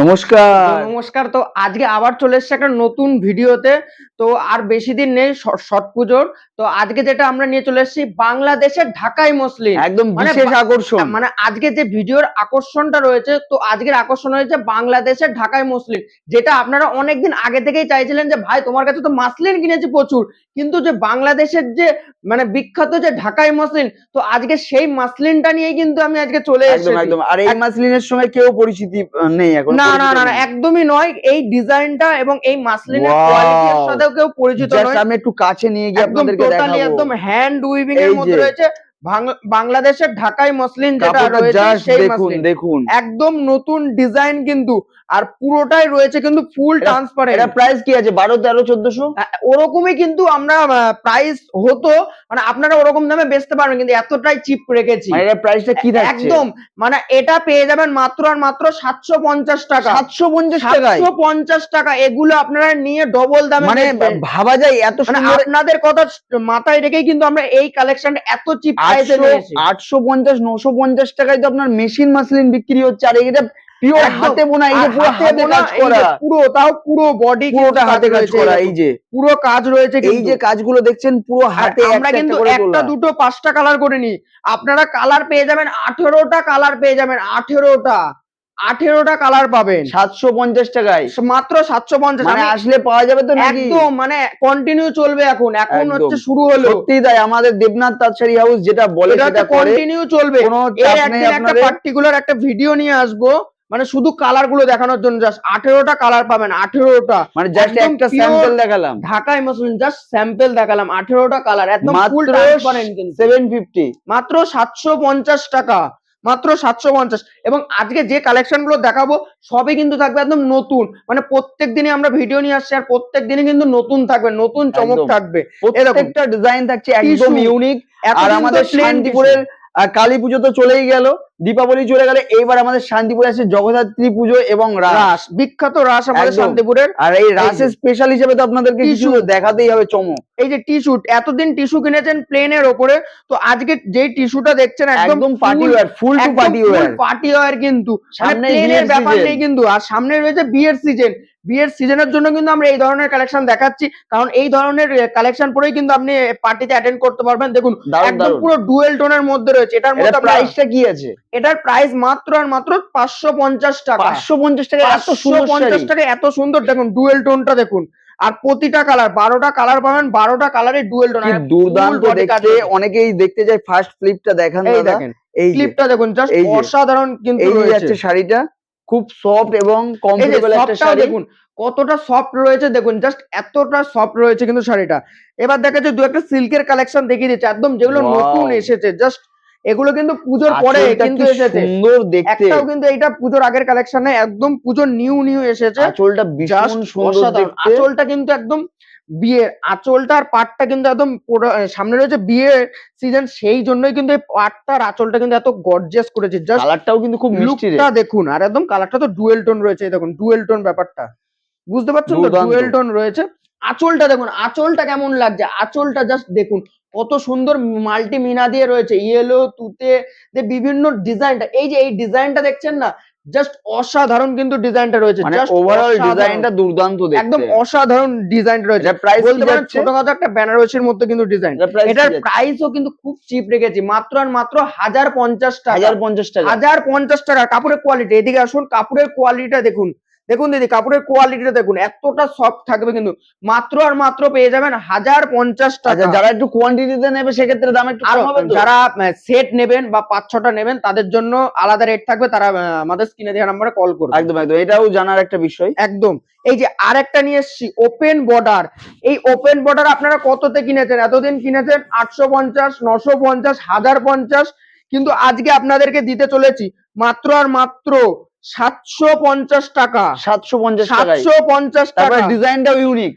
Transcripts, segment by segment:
নমস্কার। নমস্কার তো আজকে আবার চলে এসেছে একটা নতুন ভিডিওতে। তো আর বেশি দিন নেই ছট পুজোর। তো আজকে যেটা আমরা নিয়ে চলে এসেছি বাংলাদেশের ঢাকাই মসলিন একদম মানে বিশেষ আকর্ষণ। মানে আজকে যে ভিডিওর আকর্ষণটা রয়েছে তো আজকের আকর্ষণ হয়েছে বাংলাদেশের ঢাকাই মসলিন যেটা আপনারা অনেকদিন আগে থেকেই চাইছিলেন যে ভাই তোমার কাছে তো মাসলিন কিনেছি প্রচুর। কিন্তু যে বাংলাদেশের যে মানে বিখ্যাত যে ঢাকাই মসলিন তো আজকে সেই মাসলিনটা নিয়ে কিন্তু আমি আজকে চলে এসেছি। একদম। আর এই মাসলিনের সময় কেউ পরিচিতি নেই এখন। না না না একদমই নয়। এই ডিজাইনটা এবং এই মাসলিনের! কোয়ালিটির সাথেও কেউ পরিচিত নয়। আমি একটু কাছে নিয়ে গিয়ে একদম আপনাদেরকে দেখাবো। একদম হ্যান্ড উইভিং এর মধ্যে রয়েছে। বাংলাদেশের ঢাকাই মসলিন যেটা রয়েছে সেই দেখুন দেখুন। একদম নতুন ডিজাইন কিন্তু আর পুরোটাই রয়েছে কিন্তু ফুল ট্রান্সপারেন্ট এটা প্রাইস কি আছে? বারো তেরো চোদ্দশো? ওরকমই কিন্তু আমরা প্রাইস হতো মানে আপনারা ওরকম দামে বেচতে পারবেন কিন্তু এতটাই চিপ রেখেছি। মানে এটা প্রাইসটা কি থাকছে? একদম মানে এটা পেয়ে যাবেন মাত্র আর মাত্র সাতশো পঞ্চাশ টাকা। সাতশো পঞ্চাশ টাকায়? সাতশো পঞ্চাশ টাকা এগুলো আপনারা নিয়ে ডবল দামে মানে ভাবা যায় এত মানে সুন্দর আপনাদের কথা মাথায় রেখেই কিন্তু আমরা এই কালেকশন এত চিপ আটশো পঞ্চাশ নশো পঞ্চাশ টাকায় তো আপনার মেশিন মাসলিন বিক্রি হচ্ছে। আর এটা পিওর হাতে বোনা এই যে পুরো হাতে কাজ করা। পুরো তাও পুরো বডি পুরোটা হাতে কাজ করা এই যে পুরো কাজ রয়েছে এই যে কাজগুলো দেখছেন পুরো হাতে আমরা কিন্তু একটা। দুটো পাঁচটা কালার করে নি আপনারা কালার পেয়ে যাবেন আঠেরোটা কালার পেয়ে যাবেন আঠেরোটা। আঠেরোটা কালার পাবেন। সাতশো পঞ্চাশ টাকায়। মাত্র সাতশো পঞ্চাশ মানে আসলে পাওয়া যাবে তো একদম মানে কন্টিনিউ চলবে এখন। এখন হচ্ছে শুরু হলো। সত্যি তাই আমাদের দেবনাথ তাঁতশাড়ি হাউস যেটা বলে সেটা কন্টিনিউ চলবে। এর একটা পার্টিকুলার একটা ভিডিও নিয়ে আসব। মানে শুধু কালারগুলো দেখানোর জন্য জাস্ট আঠেরোটা কালার পাবেন আঠেরোটা। মানে জাস্ট একটা স্যাম্পল দেখালাম। ঢাকায় মসলিন জাস্ট স্যাম্পল দেখালাম আঠেরোটা কালার একদম ফুল ট্রান্সপারেন্ট সেভেন ফিফটি মাত্র সাতশো পঞ্চাশ টাকা। মাত্র সাতশো পঞ্চাশ। এবং আজকে যে কালেকশনগুলো দেখাবো সবই কিন্তু থাকবে একদম নতুন। মানে প্রত্যেক দিনে আমরা ভিডিও নিয়ে আসছি আর প্রত্যেক দিনে কিন্তু নতুন থাকবে নতুন চমক। থাকবে। প্রত্যেকটা ডিজাইন থাকছে একদম ইউনিক আর আমাদের শান্তিপুরের আহ, কালী পুজো তো চলেই গেল দীপাবলি চলে গেলে এইবার আমাদের শান্তিপুরে আছে জগদ্ধাত্রী পুজো এবং রাস। বিখ্যাত রাস আমাদের শান্তিপুরের। আর এই যে। রাসের স্পেশাল হিসেবে তো আপনাদেরকে কিছু দেখাতেই হবে চমক। এই যে টিস্যু এতদিন টিস্যু কিনেছেন প্লেনের ওপরে তো আজকে যেই টিস্যুটা দেখছেন একদম একদম party wear full to party wear party wear কিন্তু। সামনে প্লেনের ব্যাপার নেই কিন্তু আর সামনে রয়েছে বিয়ের সিজন বিয়ের সিজনের জন্য কিন্তু আমরা এই ধরনের কালেকশন দেখাচ্ছি। কারণ এই ধরনের কালেকশন পরেই কিন্তু আপনি পার্টিতে অ্যাটেন্ড করতে পারবেন। দেখুন একদম পুরো ডুয়েল টোনের মধ্যে রয়েছে। এটার মধ্যে প্রাইসটা কি আছে? এটার প্রাইস মাত্র আর মাত্র পাঁচশো পঞ্চাশ টাকা। পাঁচশো পঞ্চাশ টাকা পাঁচশো সুন্দর পঞ্চাশ। টাকা এত সুন্দর দেখুন ডুয়েল টোনটা দেখুন। আর প্রতিটা কালার বারোটা কালার পাবেন বারোটা কালারে ডুয়েল টোন দুর্দান্ত দেখতে। অনেকেই দেখতে যায় ফার্স্ট ফ্লিপটা দেখান দেখেন এই ক্লিপটা দেখুন জাস্ট অসাধারণ কিন্তু এই যাচ্ছে শাড়িটা। খুব সফট এবং কমফোর্টেবল একটা শাড়ি। দেখুন কতটা সফট রয়েছে দেখুন জাস্ট এতটা সফট রয়েছে কিন্তু শাড়িটা। এবার দেখা যাচ্ছে দু একটা সিল্কের কালেকশন দেখিয়ে দিচ্ছে একদম যেগুলো নতুন এসেছে জাস্ট এগুলো কিন্তু পুজোর পরে কিন্তু এসেছে। সুন্দর দেখতে। একটাও কিন্তু এটা পুজোর আগের কালেকশনে একদম পুজোর নিউ নিউ এসেছে। আঁচলটা ভীষণ সুন্দর দেখতে। আঁচলটা কিন্তু একদম বিয়ের আঁচলটা আর পাটটা কিন্তু একদম পুরো- সামনে রয়েছে বিয়ের সিজন সেই জন্যই কিন্তু এই পাটটা আর আঁচলটা কিন্তু এত গর্জিয়াস করেছে। জাস্ট কালারটাও কিন্তু খুব মিষ্টি রে। লুকটা দেখুন আর একদম কালারটা তো ডুয়েল টোন রয়েছে দেখুন ডুয়েল টোন ব্যাপারটা। বুঝতে পারছেন তো? ডুয়েল টোন রয়েছে। আঁচলটা দেখুন আঁচলটা কেমন লাগছে? আঁচলটা জাস্ট দেখুন কত সুন্দর মাল্টি মিনা দিয়ে রয়েছে ইয়েলো তুতে বিভিন্ন ডিজাইনটা এই যে এই ডিজাইনটা দেখছেন না? জাস্ট অসাধারণ কিন্তু ডিজাইনটা রয়েছে। জাস্ট ওভারঅল ডিজাইনটা দুর্দান্ত দেখতে। একদম অসাধারণ ডিজাইন রয়েছে। প্রাইস বলতে পারেন ছোটখাটো একটা বেনারসির মধ্যে কিন্তু ডিজাইন এটার প্রাইসও কিন্তু খুব চিপ রেখেছি। মাত্র আর মাত্র হাজার পঞ্চাশ টাকা। হাজার পঞ্চাশ টাকা। হাজার পঞ্চাশ টাকা। কাপড়ের কোয়ালিটি এদিকে আসুন কাপড়ের কোয়ালিটিটা দেখুন। দেখুন দিদি কাপড়ের কোয়ালিটিটা দেখুন এতটা সফট থাকবে কিন্তু। মাত্র আর মাত্র পেয়ে যাবেন হাজার পঞ্চাশ আচ্ছা টাকা যারা একটু কোয়ান্টিটিতে নেবে সেক্ষেত্রে দাম একটু যারা সেট নেবেন বা পাঁচ ছটা নেবেন তাদের জন্য আলাদা রেট থাকবে তারা আমাদের স্ক্রিনে দেওয়া নাম্বারে কল করবে। একদম একদম। এটাও জানার একটা বিষয়। একদম। এই যে আর একটা নিয়ে এসছি ওপেন বর্ডার এই ওপেন বর্ডার আপনারা কততে কিনেছেন? এতদিন কিনেছেন আটশো পঞ্চাশ নশো পঞ্চাশ হাজার পঞ্চাশ। কিন্তু আজকে আপনাদেরকে দিতে চলেছি মাত্র আর মাত্র সাতশো পঞ্চাশ টাকা। সাতশো পঞ্চাশ সাতশো পঞ্চাশ টাকা। ডিজাইনটাও ইউনিক।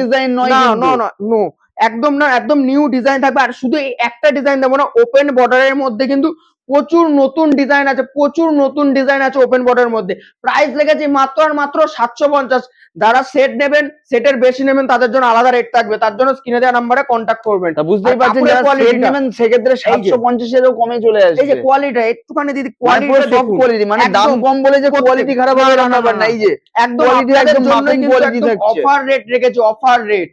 ডিজাইন নয়। না না নো একদম না একদম নিউ ডিজাইন থাকবে। আর শুধু একটা ডিজাইন দেবো না ওপেন বর্ডারের মধ্যে কিন্তু প্রচুর নতুন ডিজাইন আছে প্রচুর নতুন ডিজাইন আছে ওপেন বর্ডারের মধ্যে। প্রাইস লেগেছে মাত্র আর মাত্র সাতশো পঞ্চাশ। যারা সেট নেবেন সেটের বেশি নেবেন তাদের জন্য আলাদা রেট থাকবে। তার জন্য স্ক্রিনে দেওয়া নাম্বারে কন্ট্যাক্ট করবেন। বুঝতেই পারছেন যারা সেট নেবেন সেক্ষেত্রে সাতশো পঞ্চাশেরও কমে চলে আসবে এই যে কোয়ালিটি একটুখানি দিদি কোয়ালিটি কোয়ালিটি সব কোয়ালিটি মানে দাম কম বলে যে কোয়ালিটি খারাপ হবে না, এই যে একদম আপনাদের একদম মাখন quality থাকছে। অফার রেট রেখেছে অফার রেট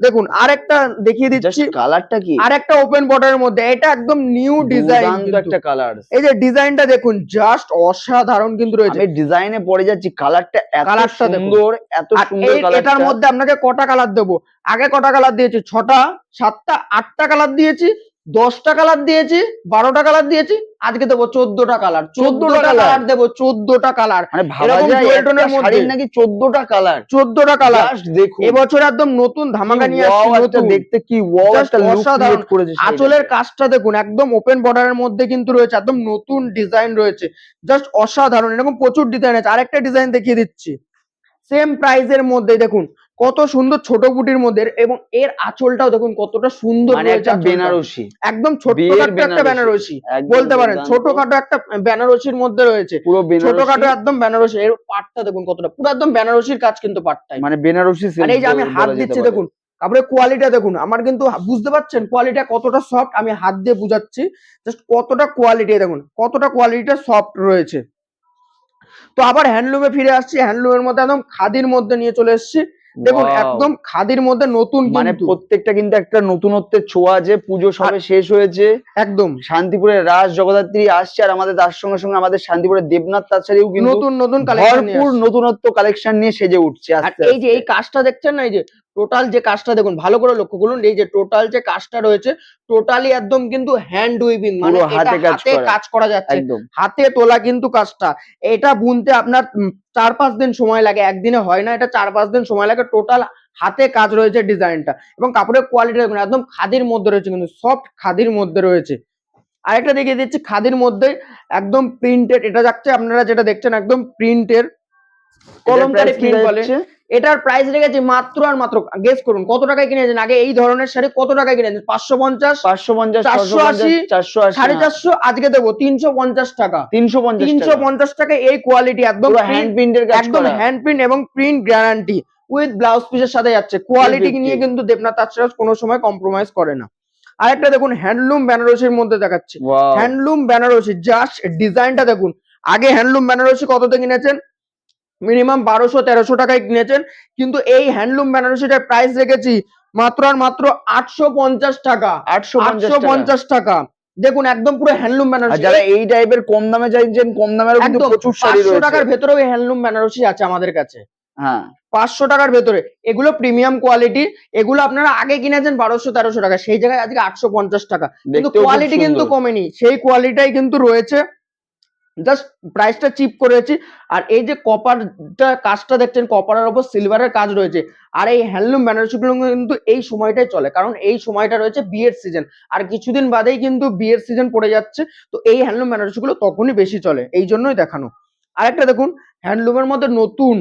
দেখুন আরেকটা দেখিয়ে দিচ্ছি। কালারটা কি? আরেকটা ওপেন বর্ডারের মধ্যে এটা একদম নিউ ডিজাইন একটা কালার এই যে ডিজাইনটা দেখুন জাস্ট অসাধারণ কিন্তু রয়েছে। আমি ডিজাইনে পড়ে যাচ্ছি কালারটা এত কালারটা সুন্দর এত সুন্দর কালার এটার মধ্যে আপনাকে কটা কালার দেবো? আগে কটা কালার দিয়েছি? ছটা সাতটা আটটা কালার দিয়েছি দশটা কালার দিয়েছি বারোটা কালার দিয়েছি আজকে দেবো চোদ্দটা কালার 14টা চোদ্দটা কালার দেবো চোদ্দটা কালার মানে ভাবা যায়। শাড়ির নাকি চোদ্দটা কালার চোদ্দটা কালার দেখুন। এবছর একদম নতুন ধামাকা নিয়ে আসছি। দেখতে কি ওয়াও একটা লুক অসাধারণ। ক্রিয়েট করেছে আঁচলের কাজটা দেখুন একদম ওপেন বর্ডারের মধ্যে কিন্তু রয়েছে একদম নতুন ডিজাইন রয়েছে। জাস্ট অসাধারণ এরকম প্রচুর ডিজাইন আছে। আরেকটা ডিজাইন দেখিয়ে দিচ্ছি। সেম প্রাইজের মধ্যে দেখুন কত সুন্দর ছোট বুটির মধ্যে এবং এর আঁচলটাও দেখুন কতটা সুন্দর মানে একটা বেনারসি। একদম ছোট্টখাটো একটা বেনারসি। বলতে পারেন। ছোটখাটো একটা বেনারসির মধ্যে রয়েছে। পুরো ছোটখাটো একদম বেনারসি। এর পাটটা দেখুন কতটা পুরো একদম বেনারসির কাজ কিন্তু পাটটাই। মানে বেনারসি আর এই যে আমি হাত দিচ্ছি দেখুন তারপরে কোয়ালিটি দেখুন। আমার কিন্তু বুঝতে পারছেন কোয়ালিটিটা কতটা সফট আমি হাত দিয়ে বুঝাচ্ছি। জাস্ট কতটা কোয়ালিটি দেখুন কতটা কোয়ালিটিটা সফট রয়েছে। তো আবার হ্যান্ডলুমে ফিরে আসছি। হ্যান্ডলুমের মধ্যে একদম খাদির মধ্যে নিয়ে চলে এসেছি। দেখুন একদম খাদির মধ্যে নতুন মানে প্রত্যেকটা কিন্তু একটা নতুনত্বের ছোঁয়া আছে পুজো সবে শেষ হয়েছে। একদম। শান্তিপুরের রাস জগদ্ধাত্রী আসছে আর আমাদের তার সঙ্গে সঙ্গে আমাদের শান্তিপুরের দেবনাথ তাছাড়াও কিন্তু নতুন নতুন কালেকশন ভরপুর নতুনত্ব কালেকশন নিয়ে সেজে উঠছে আর এই যে এই কাজটা দেখছেন না এই যে টোটাল যে কাজটা দেখুন ভালো করে লক্ষ্য করুন এই যে টোটাল যে কাজটা রয়েছে টোটালি একদম কিন্তু হ্যান্ড উইভিং মানে হাতে কাজ করা। যাচ্ছে। হাতে তোলা কিন্তু কাজটা। এটা বুনতে আপনার চার পাঁচ দিন সময় লাগে একদিনে হয় না এটা চার পাঁচ দিন সময় লাগে টোটাল হাতে কাজ রয়েছে ডিজাইনটা। এবং কাপড়ের কোয়ালিটি দেখুন একদম খাদির মধ্যে রয়েছে কিন্তু সফট খাদির মধ্যে রয়েছে। আরেকটা দেখিয়ে দিচ্ছি খাদির মধ্যে একদম প্রিন্টেড এটা যাচ্ছে আপনারা যেটা দেখছেন একদম প্রিন্টের কলমকারি প্রিন্ট বলে? এটার প্রাইস রেখেছি মাত্র আর মাত্র গেস করুন কত টাকায় কিনেছেন? আগে এই ধরনের শাড়ি কত টাকায় কিনেছেন? পাঁচশো পঞ্চাশ? পাঁচশো পঞ্চাশ চারশো আশি, চারশো সাড়ে চারশো আজকে দেবো তিনশো পঞ্চাশ টাকা। তিনশো পঞ্চাশ তিনশো পঞ্চাশ টাকা এই কোয়ালিটি একদম হ্যান্ড প্রিন্টের একদম হ্যান্ড প্রিন্ট এবং প্রিন্ট গ্যারান্টি উইথ ব্লাউজ পিসের সাথে যাচ্ছে। কোয়ালিটি নিয়ে কিন্তু দেবনাথ আশ্রাস কোনো সময় কম্প্রোমাইজ করে না। আরেকটা দেখুন হ্যান্ডলুম বেনারসির মধ্যে দেখাচ্ছে। হ্যান্ডলুম বেনারসি জাস্ট ডিজাইনটা দেখুন। আগে হ্যান্ডলুম বেনারসি কততে কিনেছেন? মিনিমাম বারোশো তেরোশো টাকায় কিনেছেন। কিন্তু এই হ্যান্ডলুম বেনারসিটার প্রাইস রেখেছি মাত্র আর মাত্র আটশো পঞ্চাশ টাকা। আটশো পঞ্চাশ আটশো টাকা। দেখুন একদম পুরো হ্যান্ডলুম বেনারসি। যারা এই টাইপের কম দামে চাইছেন কম কিন্তু একদম প্রচুর শাড়ি পাঁচশো রয়েছে। টাকার ভেতরেও এই হ্যান্ডলুম বেনারসি আছে আমাদের কাছে। হ্যাঁ। পাঁচশো টাকার ভেতরে। এগুলো প্রিমিয়াম কোয়ালিটি এগুলো আপনারা আগে কিনেছেন বারোশো তেরোশো টাকা। সেই জায়গায় আজকে আটশো পঞ্চাশ টাকা। কিন্তু কোয়ালিটি কিন্তু কমেনি। সেই কোয়ালিটাই কিন্তু রয়েছে। জাস্ট প্রাইসটা চিপ করেছি। আর এই যে কপারটা কাজটা দেখছেন কপারের ওপর সিলভারের কাজ রয়েছে। আর এই হ্যান্ডলুম বেনারসিগুলো কিন্তু এই সময়টাই চলে, কারণ এই সময়টা রয়েছে বিয়ের সিজন আর কিছুদিন বাদেই কিন্তু বিয়ের সিজন পড়ে যাচ্ছে, তো এই হ্যান্ডলুম বেনারসিগুলো তখনই বেশি চলে, এই জন্যই দেখানো। আরেকটা দেখুন হ্যান্ডলুমের মধ্যে নতুন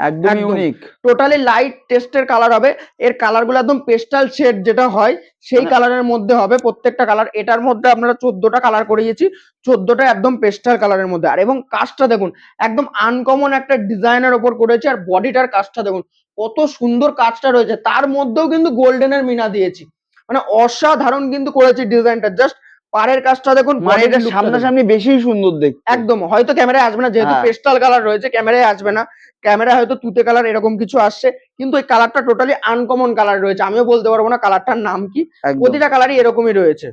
একদম। ইউনিক টোটালি লাইট টেস্টের কালার হবে। এর কালারগুলো একদম পেস্টাল শেড যেটা হয় সেই কালারের মধ্যে হবে প্রত্যেকটা কালার এটার মধ্যে আপনারা চোদ্দটা কালার করিয়েছি চোদ্দটা একদম পেস্টাল কালারের মধ্যে। আর এবং কাজটা দেখুন একদম আনকমন একটা ডিজাইনের ওপর করেছে আর বডিটার কাজটা দেখুন কত সুন্দর কাজটা রয়েছে। তার মধ্যেও কিন্তু গোল্ডেনের মিনা দিয়েছি। মানে অসাধারণ কিন্তু করেছি ডিজাইনটা জাস্ট পাড়ের কাজটা দেখুন দেখুন। সামনাসামনি বেশি সুন্দর দেখ একদম হয়তো ক্যামেরায় আসবে না যেহেতু হ্যাঁ। পেস্টাল কালার রয়েছে ক্যামেরায় আসবে না। ক্যামেরা হয়তো তুতে কালার এরকম কিছু আসছে কিন্তু এই কালারটা টোটালি আনকমন কালার রয়েছে। আমিও বলতে পারব না কালারটার নাম কি। প্রতিটা কালারই এরকমই রয়েছে।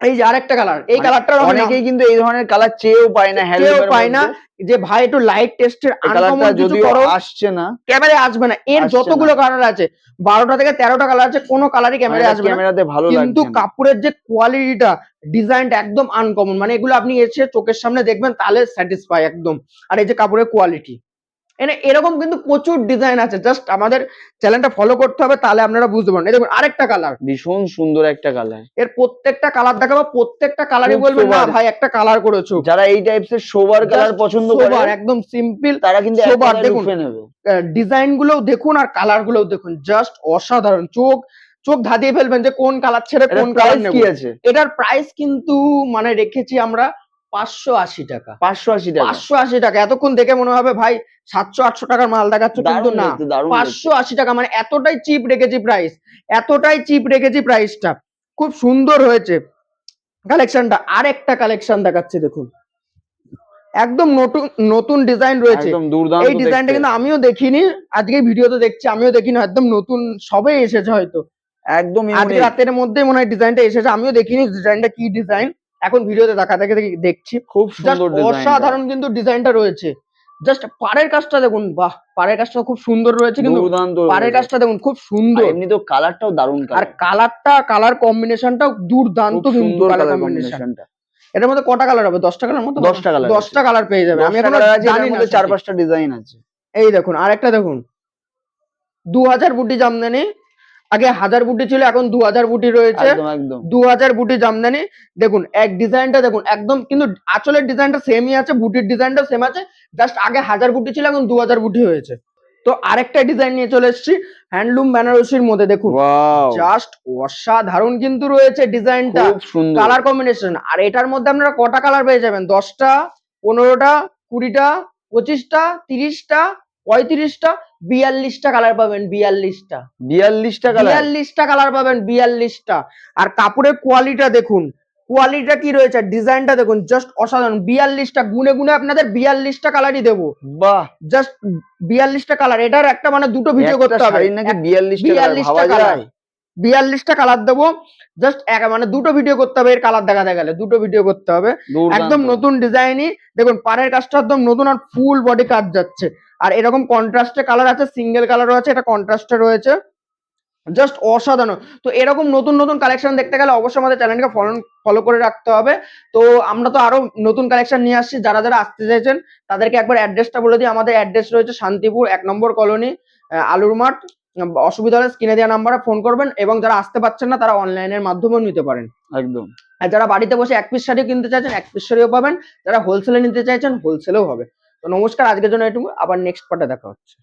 এই যে আরেকটা কালার এই কালারটা অনেকেই কিন্তু এই ধরনের কালার চেয়েও পায় না হ্যান্ডলুমের পায় না। যে ভাই একটু লাইট টেস্টের আনকমন কিছু করো আসছে না ক্যামেরায় আসবে না। এর যতগুলো কালার আছে বারোটা থেকে তেরোটা কালার আছে কোনো কালারই ক্যামেরায় আসবে না। ক্যামেরাতে ভালো কিন্তু কাপড়ের যে কোয়ালিটিটা ডিজাইনটা একদম আনকমন মানে এগুলো আপনি এসে চোখের সামনে দেখবেন তাহলে স্যাটিসফাই একদম। আর এই যে কাপড়ের কোয়ালিটি এনে এরকম কিন্তু প্রচুর ডিজাইন আছে। জাস্ট আমাদের চ্যানেলটা ফলো করতে হবে তাহলে আপনারা বুঝতে এই দেখুন আরেকটা কালার ভীষণ সুন্দর একটা কালারের প্রত্যেকটা কালার দেখাবো প্রত্যেকটা কালারই খুব বলবেন না ভাই একটা কালার করেছ যারা এই টাইপস এর সোবার কালার পছন্দ সোবার, করে একদম সিম্পল তারা কিন্তু সোবার, দেখুন। ডিজাইন গুলোও দেখুন আর কালার গুলোও দেখুন। জাস্ট অসাধারণ। চোখ চোখ ধাঁধিয়ে ফেলবেন যে কোন কালার ছেড়ে কোন কালার নেব। কি আছে? এটার প্রাইস কিন্তু মানে রেখেছি আমরা পাঁচশো আশি টাকা। পাঁচশো আশি টাকা। পাঁচশো আশি টাকা। এতক্ষণ দেখে মনে হবে ভাই সাতশো আটশো টাকার মাল দেখাচ্ছ কিন্তু না। পাঁচশো আশি টাকা মানে এতটাই চিপ রেখেছি প্রাইস এতটাই চিপ রেখেছি প্রাইসটা খুব সুন্দর হয়েছে কালেকশনটা আর একটা কালেকশন দেখাচ্ছি দেখুন। একদম নতুন নতুন ডিজাইন রয়েছে। এই ডিজাইনটা কিন্তু আমিও দেখিনি। আজকে ভিডিওতে দেখছি আমিও দেখিনি একদম নতুন সবে এসেছে হয়তো। একদম আজকে রাতের মধ্যে মনে হয় ডিজাইনটা এসেছে আমিও দেখিনি ডিজাইনটা কি ডিজাইন এখন ভিডিওতে দেখা থেকে দেখছি। খুব সুন্দর অসাধারণ কিন্তু ডিজাইনটা রয়েছে। জাস্ট পাড়ের কাজটা দেখুন বাহ! পাড়ের কাজটা খুব সুন্দর রয়েছে কিন্তু পাড়ের কাজটা দেখুন খুব সুন্দর। এমনি তো কালারটাও দারুণ আর কালারটা কালার কম্বিনেশনটাও দুর্দান্ত কিন্তু কালার কালার কম্বিনেশনটা এটার মধ্যে কটা কালার হবে? দশটা কালার মতো দশটা colour দশটা কালার পেয়ে যাবে। আমি আমি এখন জানি না চার পাঁচটা ডিজাইন আছে। এই দেখুন আরেকটা দেখুন। দু হাজার বুটি জামদানি আগে হাজার বুটি ছিল এখন দু হাজার বুটি রয়েছে। দু হাজার বুটি জামদানি। দেখুন এক ডিজাইনটা দেখুন একদম কিন্তু আঁচলের ডিজাইনটা সেমই আছে বুটির ডিজাইনটা সেম আছে জাস্ট আগে হাজার বুটি ছিল এখন দু হাজার বুটি হয়েছে। তো আরেকটা ডিজাইন নিয়ে চলে এসেছি হ্যান্ডলুম বেনারসির মধ্যে দেখুন। জাস্ট অসাধারণ কিন্তু রয়েছে ডিজাইনটা কালার কম্বিনেশন আর এটার মধ্যে আপনারা কটা কালার পেয়ে যাবেন? দশটা পনেরোটা কুড়িটা পঁচিশটা তিরিশটা পঁয়ত্রিশটা বিয়াল্লিশটা কালার পাবেন বিয়াল্লিশটা। বিয়াল্লিশটা কালার বিয়াল্লিশটা কালার পাবেন বিয়াল্লিশটা। আর কাপড়ের কোয়ালিটিটা দেখুন। কোয়ালিটিটা কি রয়েছে? ডিজাইনটা দেখুন জাস্ট অসাধারণ। বিয়াল্লিশটা গুনে গুনে আপনাদের বিয়াল্লিশটা কালারই দেবো। বাহ! জাস্ট বিয়াল্লিশটা কালার এটার একটা মানে দুটো ভিডিও করতে হবে। বিয়াল্লিশটা কালার বিয়াল্লিশটা কালার দেবো। জাস্ট এক মানে দুটো ভিডিও করতে হবে এর কালার দেখাতে গেলে। দুটো ভিডিও করতে হবে। একদম নতুন ডিজাইনই দেখুন পাড়ের কাজটা একদম নতুন আর ফুল বডি কাজ যাচ্ছে। আর এরকম কন্ট্রাস্টে কালার আছে সিঙ্গেল কালারও আছে এটা কন্ট্রাস্টে রয়েছে। জাস্ট অসাধারণ। তো এরকম নতুন নতুন কালেকশন দেখতে গেলে অবশ্যই আমাদের চ্যানেলকে ফলো ফলো করে রাখতে হবে। তো আমরা তো আরও নতুন কালেকশন নিয়ে আসছি। যারা যারা আসতে চাইছেন তাদেরকে একবার অ্যাড্রেসটা বলে দিই। আমাদের অ্যাড্রেস রয়েছে শান্তিপুর এক নম্বর কলোনি আলুর মাঠ। অসুবিধা হলে স্ক্রিনে দেওয়া নাম্বারে ফোন করবেন এবং যারা আসতে পারছেন না তারা অনলাইনের মাধ্যমেও নিতে পারেন। একদম। আর যারা বাড়িতে বসে এক পিস শাড়ি কিনতে চাইছেন এক পিস শাড়িও পাবেন। যারা হোলসেলে নিতে চাইছেন হোলসেলেও হবে। তো নমস্কার আজকের জন্য এটুকু। আবার নেক্সট পার্টে দেখা হচ্ছে।